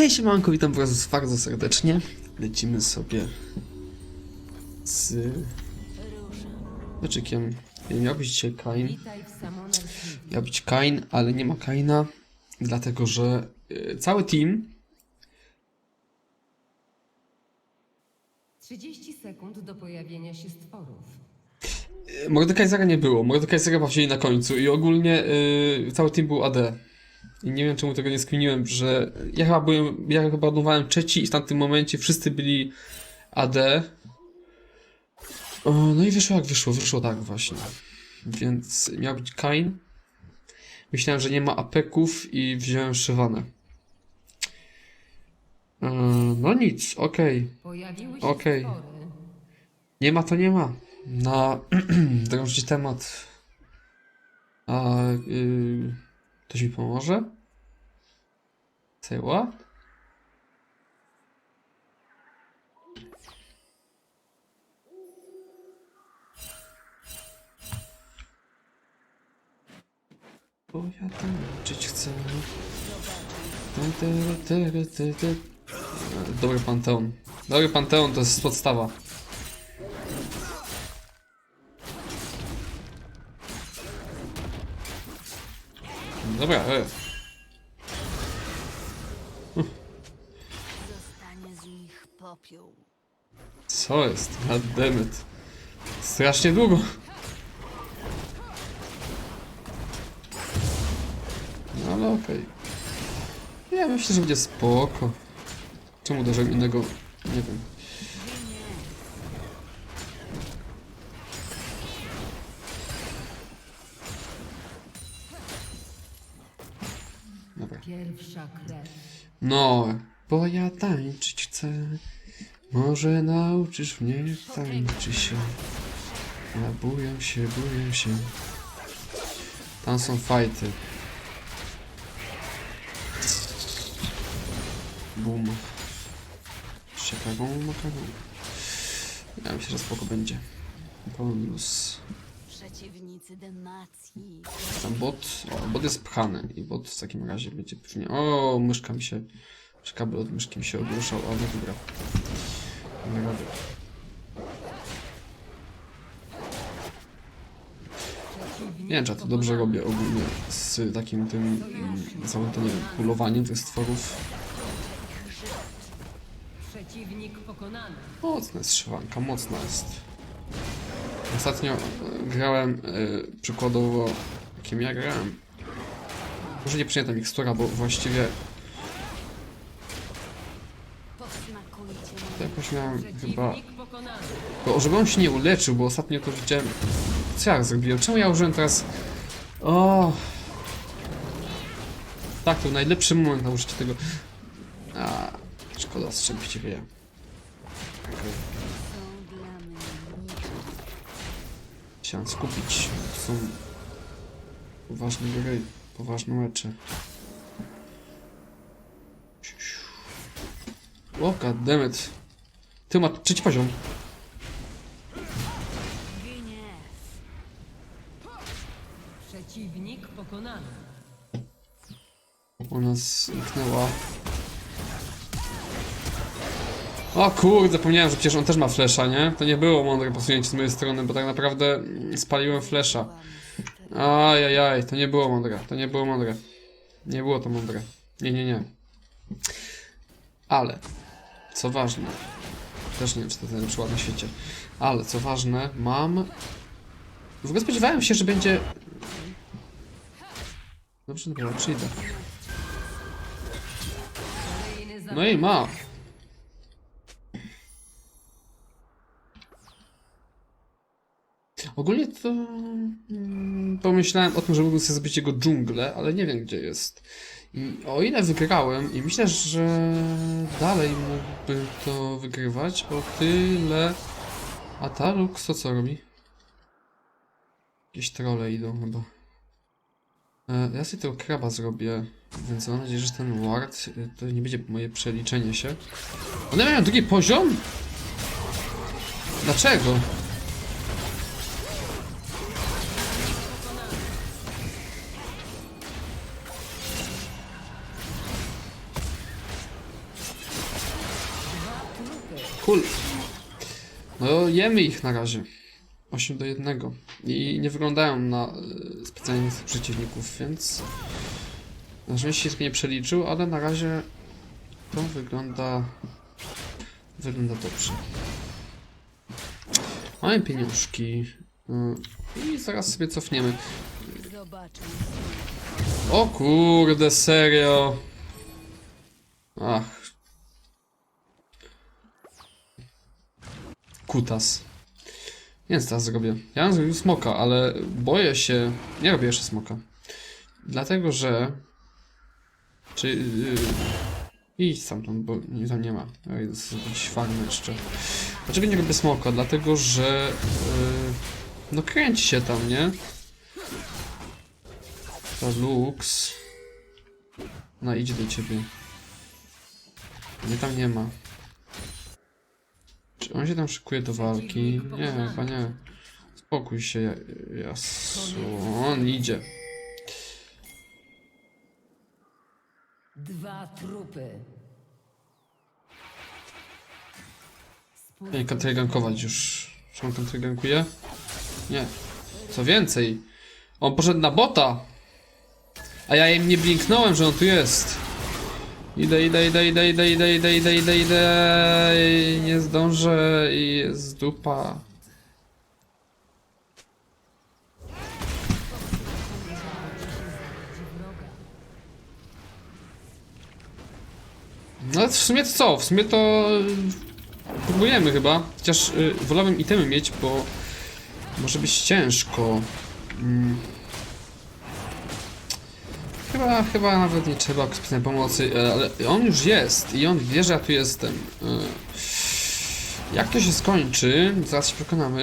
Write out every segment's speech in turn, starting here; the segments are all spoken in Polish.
Hej siemanko, witam was bardzo serdecznie. Lecimy sobie z meczykiem. Miał być dzisiaj Kain. Miał być Kain, ale nie ma Kaina, dlatego że y, cały team 30 sekund do pojawienia się stworów. y, Mordekaisera nie było. Mordekaisera wzięli na końcu i ogólnie y, cały team był AD. I nie wiem czemu tego nie skminiłem, że ja chyba byłem, ja chyba odnowałem trzeci i w tamtym momencie wszyscy byli AD. O, no i wyszło jak wyszło, wyszło tak właśnie. Więc miał być Kain. Myślałem, że nie ma apeków i wziąłem Szywanę. E, No nic, okej. Się Okej. stwory. Nie ma to nie ma. Na drąży temat. A yy, ktoś mi pomoże? Say what? Bo ja chcę. Ty, ty, ty. Dobry Panteon. Dobry Panteon to jest podstawa. Dobra, e. Zostanie z nich popiół. Co jest? Goddammit. Strasznie długo. No ale okej. Ja myślę, że będzie spoko. Czemu uderzyłem innego? Nie wiem. No, bo ja tańczyć chcę. Może nauczysz mnie, tańczy się. Ja buję się, buję się. Tam są fajty. Bum. Chicago, Chicago. Ja myślę, że spoko będzie. Bonus. Przeciwnicy demacji. Tam bot, o, bot jest pchany i bot w takim razie będzie pewnie, o, myszka mi się, kabel od myszki mi się ogłuszał, ale dobra. Nie rady. Nie wiem, czy ja to dobrze robię ogólnie z takim tym, mm, całym tym, pulowaniem tych stworów. Mocna jest szywanka, mocna jest. Ostatnio grałem e, przykładowo, kim ja grałem. Może nie pamiętam mikstura, bo właściwie to jakoś miałem chyba... Bo żeby on się nie uleczył, bo ostatnio to widziałem... Co ja zrobiłem? Czemu ja użyłem teraz... O. Tak, to najlepszy moment na użycie tego... A, szkoda strzelić wieje. Chciałem skupić. To są poważne gry, poważne mecze. O, goddammit. Ty ma trzeci poziom. Przeciwnik pokonany. Ona zniknęła. O kurde, zapomniałem, że przecież on też ma flesza, nie? To nie było mądre posunięcie z mojej strony, bo tak naprawdę spaliłem flesza. Ajajaj, to nie było mądre, to nie było mądre. Nie było to mądre. Nie, nie, nie. Ale, co ważne, też nie wiem, czy to jest najlepszy ład na świecie, ale co ważne, mam... W ogóle spodziewałem się, że będzie... Dobrze, dobra, przyjdę. No i ma. Ogólnie to mm, pomyślałem o tym, że mógłbym sobie zrobić jego dżunglę, ale nie wiem gdzie jest. I o ile wygrałem i myślę, że dalej mógłbym to wygrywać, o tyle... A ta Lux to co robi? Jakieś trolle idą chyba. E, Ja sobie tego kraba zrobię, więc mam nadzieję, że ten ward y, to nie będzie moje przeliczenie się. One mają drugi poziom? Dlaczego? Cool. No, jemy ich na razie. 8 do 1. I nie wyglądają na y, specjalnie przeciwników, więc... Na szczęście się nie przeliczył, ale na razie to wygląda... Wygląda dobrze. Mamy pieniążki. y, I zaraz sobie cofniemy. O kurde, serio. Ach. Kutas. Więc teraz zrobię. Ja bym zrobił smoka, ale boję się. Nie robię jeszcze smoka. Dlatego, że. Czy. Yy, idź stamtąd, bo nie, tam nie ma. Ja idę sobie zrobić farmę jeszcze. Dlaczego nie robię smoka? Dlatego, że. Yy, no kręci się tam, nie? Ta Lux. No idzie do ciebie. Nie tam nie ma. On się tam szykuje do walki? Nie, chyba nie. Spokój się, ja- Jasu. On idzie. Dwa trupy. Nie, kontrygankować już. Czy on kontrygankuje? Nie. Co więcej, on poszedł na bota. A ja im nie blinknąłem, że on tu jest. Idę, idę, idę, idę, idę, idę, idę, idę, idę, idę. Nie zdążę i jest dupa. No w sumie to co? W sumie to y, próbujemy chyba. Chociaż y, wolałbym itemy mieć, bo może być ciężko. Mm. Chyba, chyba nawet nie trzeba specjalnej pomocy, e, ale on już jest i on wie, że ja tu jestem. E, Jak to się skończy, zaraz się przekonamy.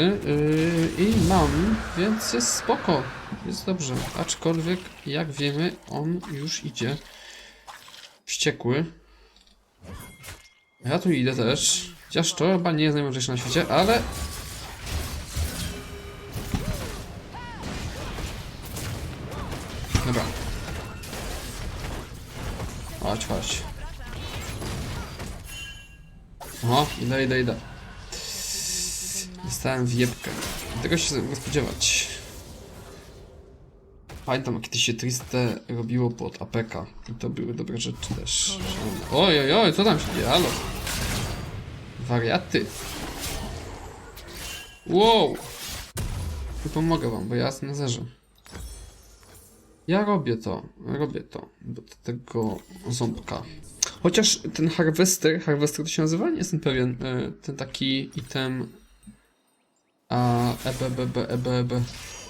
e, I mam, więc jest spoko. Jest dobrze. Aczkolwiek, jak wiemy, on już idzie. Wściekły. Ja tu idę też. Chociaż to chyba nie jest najmądrzejsze na świecie, ale... Chodź, chodź. O, idę, idę, idę. Dostałem w jebkę. Tego się mogę spodziewać. Pamiętam, jak kiedyś się Triste robiło pod APK. I to były dobre rzeczy też. Oj, oj, oj, co tam się dzieje? Halo. Wariaty. Wow. Pomogę wam, bo ja na zerze. Ja robię to, robię to, do tego ząbka. Chociaż ten harvester, harvester to się nazywa? Nie jestem pewien. E, Ten taki item... A, EBBB, EBB.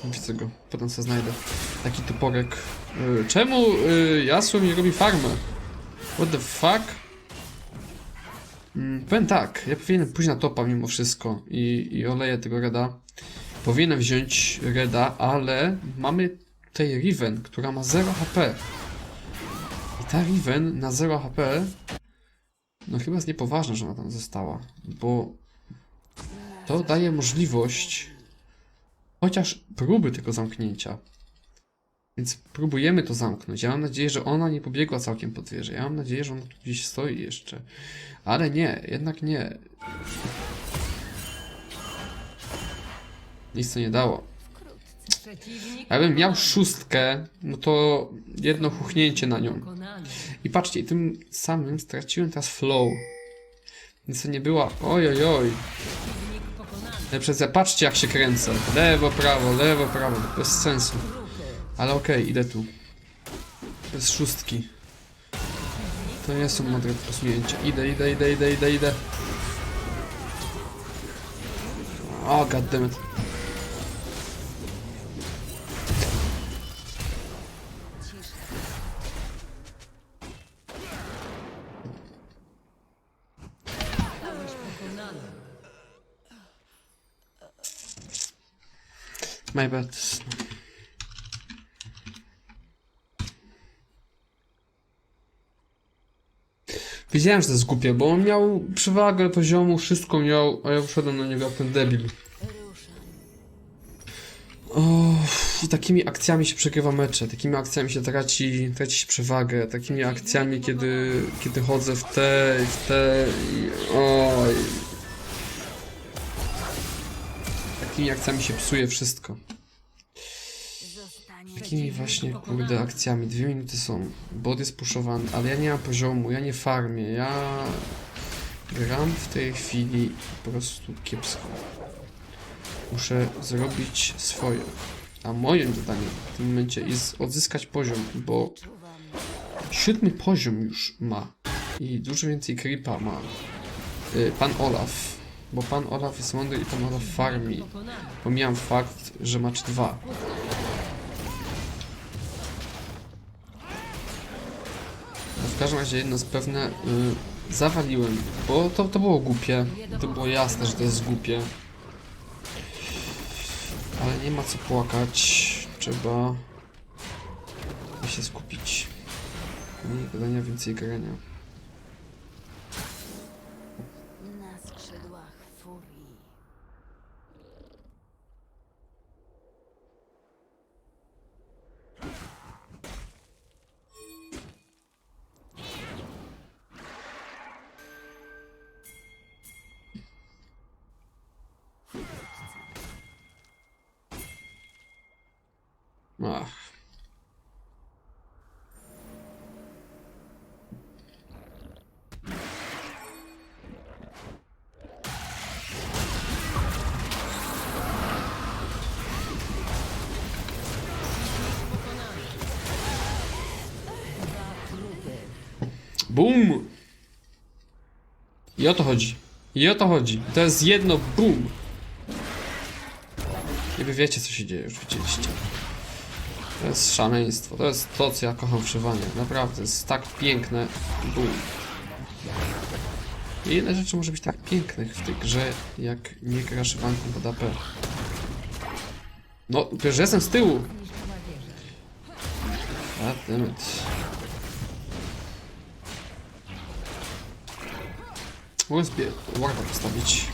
Widzę go, potem sobie znajdę. Taki toporek. E, Czemu e, Yasuo mi robi farmę? What the fuck? Mm, powiem tak, ja powinienem pójść na topa mimo wszystko i, i oleję tego reda. Powinienem wziąć reda, ale mamy tutaj Riven, która ma 0 HP. I ta Riven na 0 HP no chyba jest niepoważne, że ona tam została, bo to daje możliwość chociaż próby tego zamknięcia. Więc próbujemy to zamknąć. Ja mam nadzieję, że ona nie pobiegła całkiem pod wieżę. Ja mam nadzieję, że ona tu gdzieś stoi jeszcze. Ale nie, jednak nie. Nic to nie dało. Jakbym miał szóstkę, no to jedno chuchnięcie na nią. I patrzcie, tym samym straciłem teraz flow. Więc to nie była. Oj, oj. Ale przez patrzcie jak się kręcę. Lewo, prawo, lewo, prawo. Bez sensu. Ale okej, idę tu. Bez szóstki. To nie są mądre posunięcia. Idę, idę, idę, idę, idę, idę. O, goddammit. My bad. Wiedziałem, że to jest głupie, bo on miał przewagę poziomu, wszystko miał, a ja wszedłem na niego jak ten debil. I takimi akcjami się przegrywa mecze, takimi akcjami się traci, traci się przewagę, takimi akcjami, kiedy, kiedy chodzę w te w te i oj. Takimi akcjami się psuje wszystko. Takimi właśnie, kurde, akcjami. Dwie minuty są. Bot jest puszowany, ale ja nie mam poziomu, ja nie farmię, ja... Gram w tej chwili po prostu kiepsko. Muszę zrobić swoje. A moim zadaniem w tym momencie jest odzyskać poziom, bo siódmy poziom już ma. I dużo więcej creepa ma. Y, Pan Olaf. Bo pan Olaf jest mądry i pan Olaf farmi. Pomijam fakt, że ma 2. No w każdym razie jedno z pewne y, zawaliłem, bo to, to było głupie. To było jasne, że to jest głupie. Ale nie ma co płakać. Trzeba się skupić. Mniej gadania, więcej grania. Ach. Boom! I o to chodzi. I o to chodzi. To jest jedno boom. I wy wiecie co się dzieje, już widzieliście. To jest szaleństwo. To jest to, co ja kocham w szywaniu. Naprawdę, jest tak piękne. I ile rzeczy może być tak pięknych w tej grze, jak nie gra szywanką pod AP. No, przecież jestem z tyłu. God damn it. Mogę sobie warta postawić.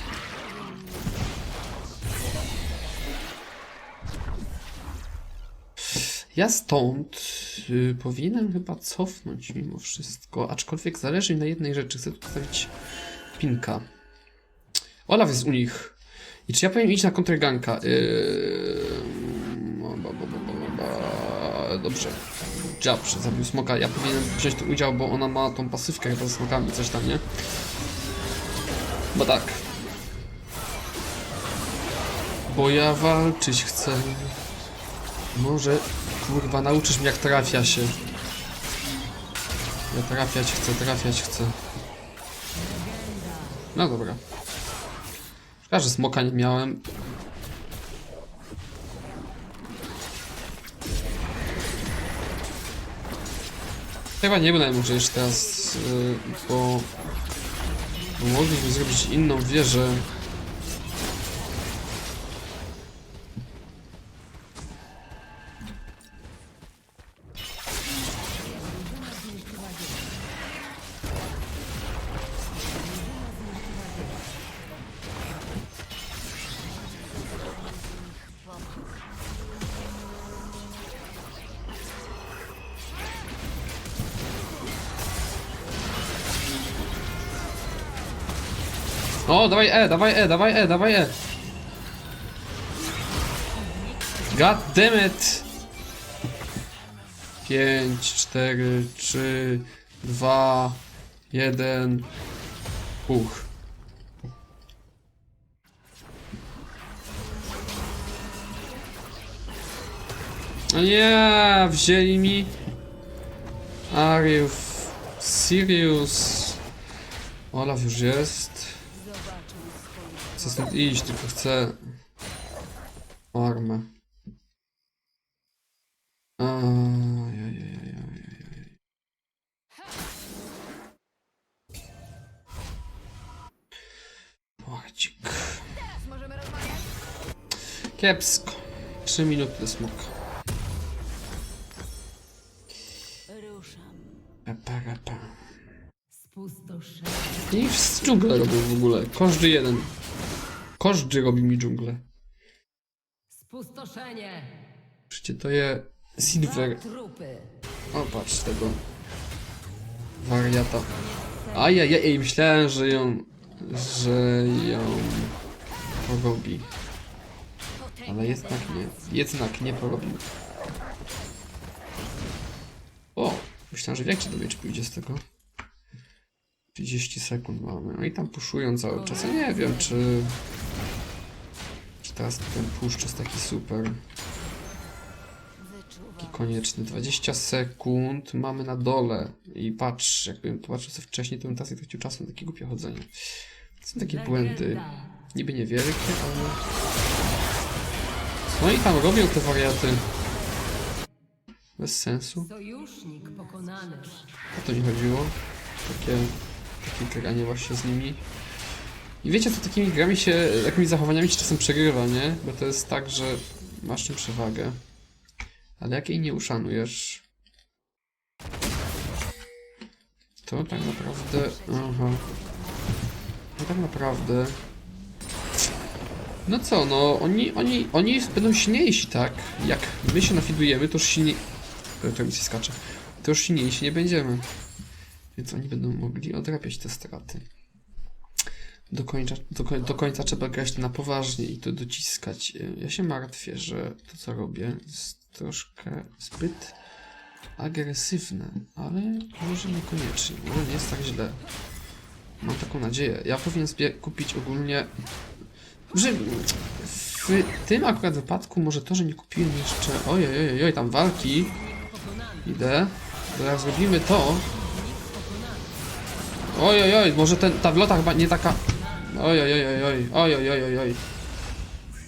Ja stąd y, powinienem chyba cofnąć mimo wszystko, aczkolwiek zależy mi na jednej rzeczy. Chcę tu postawić pinka. Olaf jest u nich. I czy ja powinien iść na kontrganka? Yy... ba. Dobrze. Jab zabił smoka. Ja powinienem wziąć tu udział, bo ona ma tą pasywkę chyba ze smokami, coś tam, nie? Bo tak. Bo ja walczyć chcę. Może, kurwa, nauczysz mnie jak trafia się. Ja trafiać chcę, trafiać chcę. No dobra. Szkoda, że smoka nie miałem. Chyba nie będę może jeszcze teraz, yy, bo bo zrobić inną wieżę. Dawaj E, dawaj E, dawaj E, dawaj E. God damn it. 5, 4, 3, 2, 1. Uch. Nie, wzięli mi. Are you serious? Olaf już jest. Chcę stąd iść, tylko chcę armę. Płacik. Kiepsko. 3 minuty smok. Ruszam. Epa, epa. Spustoszenie. I wszyscy dżunglę robią w ogóle. Każdy jeden. Każdy robi mi dżunglę. Spustoszenie. Przecież to je Silver. O, patrz tego. Wariata. Ajajaj, myślałem, że ją... że ją... porobi. Ale jednak nie. Jednak nie porobił. O! Myślałem, że wiecie do czy pójdzie z tego. 30 sekund mamy. No i tam puszują cały czas. Ja nie wiem, czy... Teraz ten puszcz jest taki super. Taki konieczny. 20 sekund mamy na dole. I patrz, jakbym popatrzył sobie wcześniej, to bym teraz nie tracił czasu na takie głupie chodzenie. To są takie błędy. Niby niewielkie, ale... No i tam robią te wariaty. Bez sensu. O to mi chodziło. Takie, takie granie właśnie z nimi. I wiecie, co takimi grami się, takimi zachowaniami się czasem przegrywa, nie? Bo to jest tak, że masz czym przewagę. Ale jak jej nie uszanujesz, to tak naprawdę... Aha. No tak naprawdę... No co, no oni, oni, oni będą silniejsi, tak? Jak my się nafidujemy, to już silniej... To mi się skacze. To już silniejsi nie będziemy. Więc oni będą mogli odrabiać te straty. Do końca, do, do końca trzeba grać na poważnie i to dociskać. Ja się martwię, że to co robię jest troszkę zbyt agresywne, ale może niekoniecznie. Może nie jest tak źle. Mam taką nadzieję. Ja powinien kupić ogólnie. Że w tym akurat wypadku może to, że nie kupiłem jeszcze. Ojej, ojej, oj, tam walki. Idę. Jak zrobimy to. Oj, oj, oj, może ten, ta wlota chyba nie taka. Oj, oj, oj, oj, oj, oj, oj, oj, oj.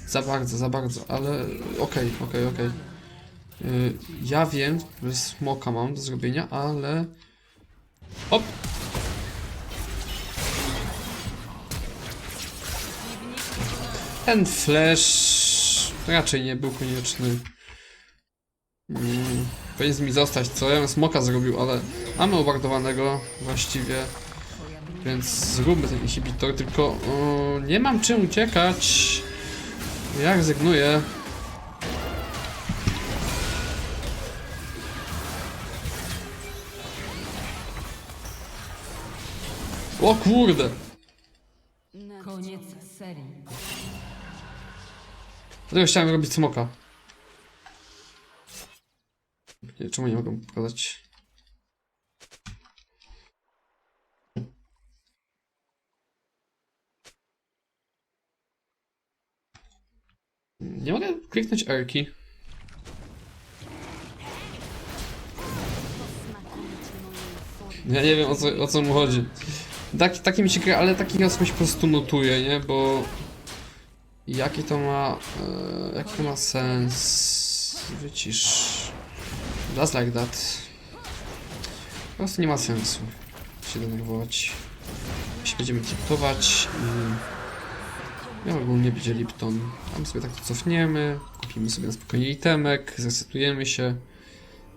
Za bardzo, za bardzo, ale okej, okej, okej. Y, Ja wiem, że smoka mam do zrobienia, ale... Hop! Ten flash raczej nie był konieczny. Mm, powinien mi zostać, co ja smoka zrobił, ale mamy obardowanego właściwie. Więc zróbmy ten inhibitor, tylko o, nie mam czym uciekać. Ja rezygnuję. O kurde! Koniec serii. Dlatego chciałem robić smoka. Nie, czemu nie mogę pokazać? Nie mogę kliknąć Erki. Ja nie wiem o co, o co mu chodzi. Tak, taki mi się gra, ale taki się po prostu notuje, nie? Bo Jaki to ma. E, jaki to ma sens? Wycisz. Does like that. Po prostu nie ma sensu się denerwować. Jeśli będziemy tiptować i. Ja ogólnie będzie Lipton. Tam sobie tak to cofniemy. Kupimy sobie na spokojnie itemek. Zresetujemy się.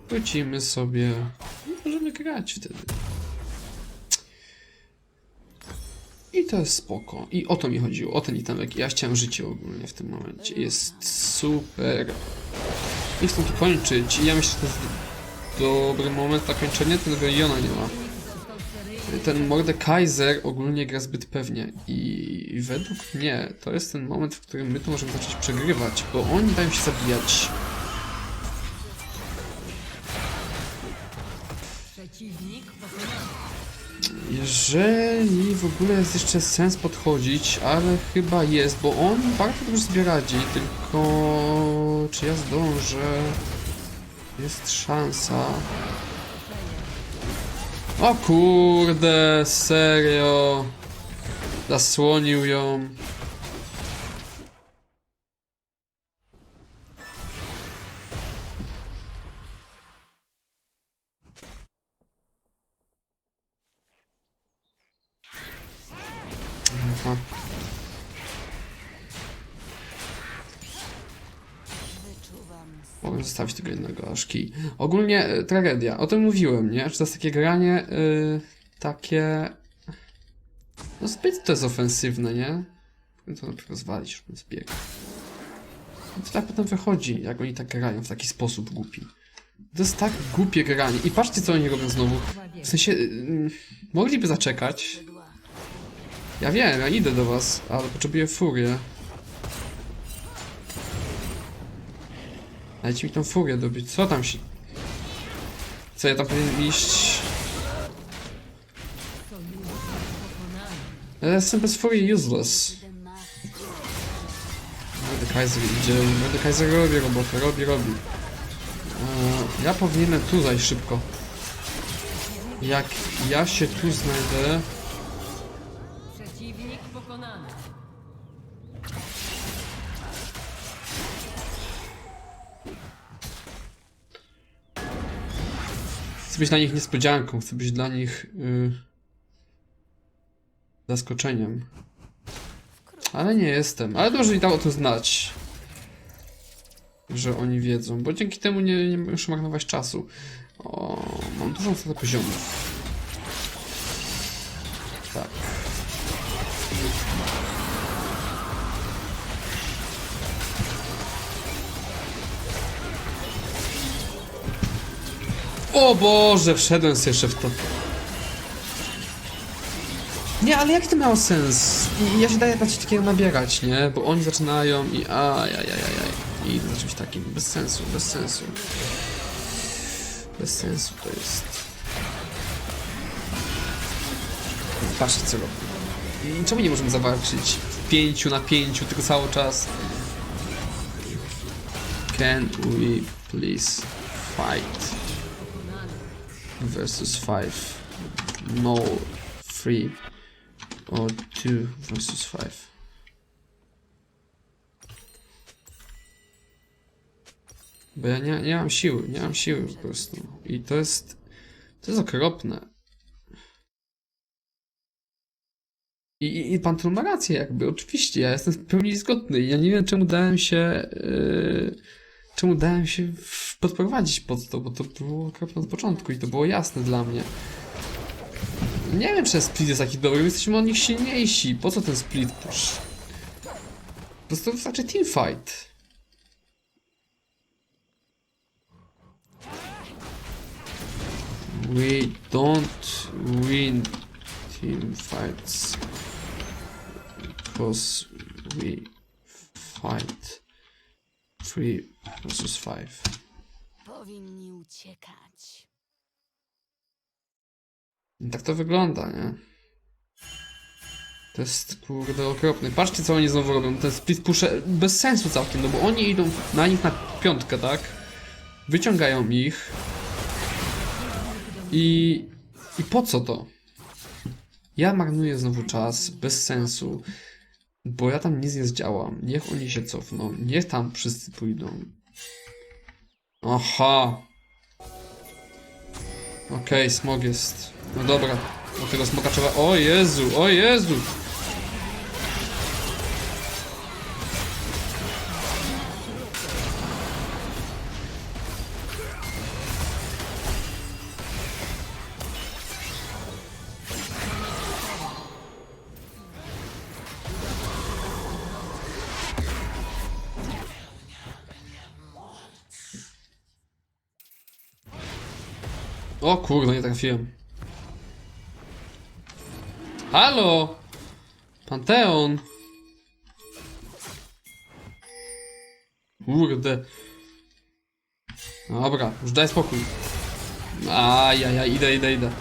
Wrócimy sobie. I możemy grać wtedy. I to jest spoko. I o to mi chodziło, o ten itemek. Ja chciałem życie ogólnie w tym momencie. Jest super. Nie chcę tu kończyć. I ja myślę, że to jest dobry moment na kończenie. Tego Jona nie ma. Ten Mordekaiser ogólnie gra zbyt pewnie. I według mnie to jest ten moment, w którym my tu możemy zacząć przegrywać, bo oni dają się zabijać. Jeżeli w ogóle jest jeszcze sens podchodzić, ale chyba jest, bo on bardzo dobrze sobie radzi, tylko czy ja zdążę? Jest szansa. O kurde, serio. Zasłonił ją. Mogę zostawić tego jednego aż. Ogólnie e, tragedia. O tym mówiłem, nie? Że to jest takie granie y, takie... No zbyt to jest ofensywne, nie? To najpierw rozwalić, już bym zbiegł. I to tak potem wychodzi, jak oni tak grają w taki sposób głupi. To jest tak głupie granie. I patrzcie, co oni robią znowu. W sensie, y, mogliby zaczekać. Ja wiem, ja idę do was, ale potrzebuję furię. Dajcie mi tą furię dobić. Co tam się... Co, ja tam powinien iść... Ja jestem bez furii useless. Mordekaiser idzie, Mordekaiser robi robotę, robi, robi. Eee, ja powinienem tu zajść szybko. Jak ja się tu znajdę... Chcę być dla nich niespodzianką, chcę być dla nich... Yy, zaskoczeniem. Ale nie jestem. Ale dobrze mi dało to znać. Że oni wiedzą, bo dzięki temu nie, nie muszę marnować czasu. O, mam dużą stratę poziomów. Tak. O Boże, wszedłem sobie jeszcze w to. Nie, ale jaki to miało sens? I ja się daję coś takiego nabierać, nie? Bo oni zaczynają i ajajajajaj. I idę za czymś takim. Bez sensu, bez sensu. Bez sensu to jest. Patrzcie co. I czemu nie możemy zawalczyć w pięciu na pięciu, tylko cały czas? Can we please fight versus five? No, three or two versus five. Bo ja nie, nie mam siły, nie mam siły po prostu. I to jest, to jest okropne. I, i, I pan tu ma rację, jakby, oczywiście, ja jestem w pełni zgodny. Ja nie wiem, czemu dałem się. Yy, czemu dałem się podprowadzić pod to, bo to było okropne od początku i to było jasne dla mnie. Nie wiem, czy split jest taki dobry, my jesteśmy od nich silniejsi. Po co ten split push? Po prostu wystarczy teamfight. We don't win team fights because we fight three versus five. powinni uciekać. I Tak to wygląda, nie? To jest kurde okropne. Patrzcie co oni znowu robią. Ten split pusze bez sensu całkiem, no bo oni idą na nich na piątkę, tak? Wyciągają ich. I. I po co to? Ja marnuję znowu czas, bez sensu. Bo ja tam nic nie zdziałam. Niech oni się cofną. Niech tam wszyscy pójdą. Aha. Okej, smog jest. No dobra. Do tego smoka trzeba... O Jezu, o Jezu! O kurde, nie trafiłem. Halo! Panteon! Kurde. Dobra, już daj spokój. Ajajaj, idę, idę, idę.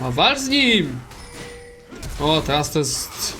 A walcz z nim! O, teraz to jest...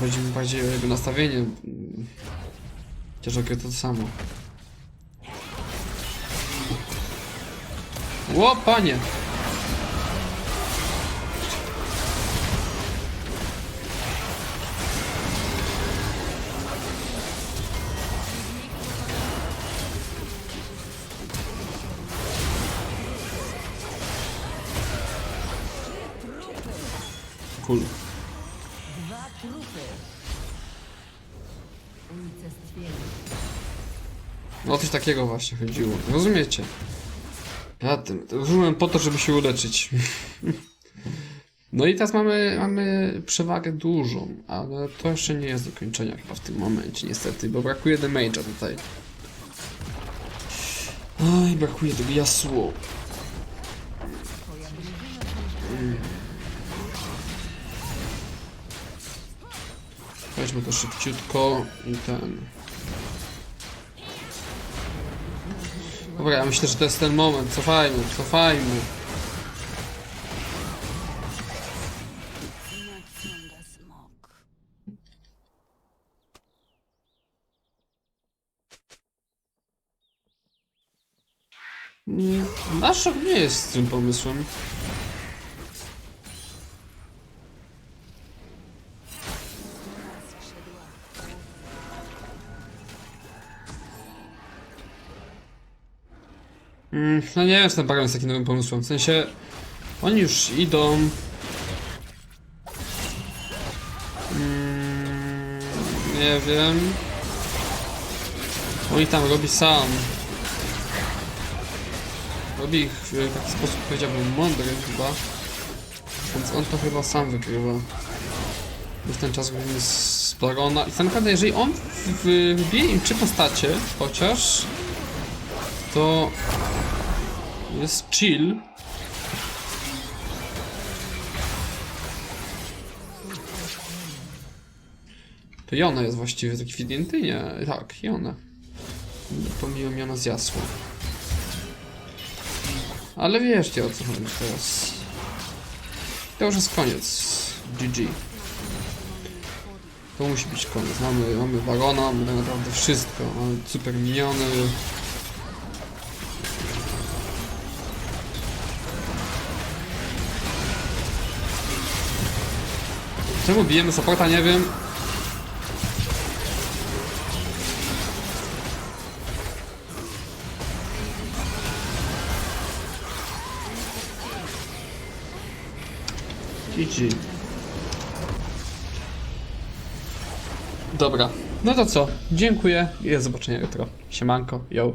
chodzi mi bardziej o jego nastawienie. Chociaż okej, to samo. Ło, panie! Cool. No o coś takiego właśnie chodziło. Rozumiecie? Ja tym, rozumiem po to, żeby się uleczyć. No i teraz mamy, mamy przewagę dużą, ale to jeszcze nie jest do kończenia chyba w tym momencie niestety, bo brakuje damage'a tutaj. Oj, brakuje tego Yasuo. Weźmy to szybciutko i ten... Dobra, ja myślę, że to jest ten moment. Cofajmy, cofajmy. Nadciąga smok. Naszok nie jest tym pomysłem. Mm, no nie wiem, czy ten jest takim nowym pomysłem. W sensie, oni już idą. Mm, nie wiem. Oni tam robi sam. Robi ich w taki sposób, powiedziałbym, mądry chyba. Więc on to chyba sam wykrywa. Już ten czas główny z Barona. I tak naprawdę, jeżeli on wybije im trzy postacie, chociaż, to jest chill. To Jona jest właściwie taki widnięty? Nie, tak, Jona. Pomijam Jona z jasła. Ale wiecie o co chodzi teraz. To już jest koniec. GG. To musi być koniec. Mamy, mamy Barona, mamy tak naprawdę wszystko. Mamy super miniony. Czemu bijemy supporta? Nie wiem. GG. Dobra. No to co? Dziękuję i do zobaczenia jutro. Siemanko, yo.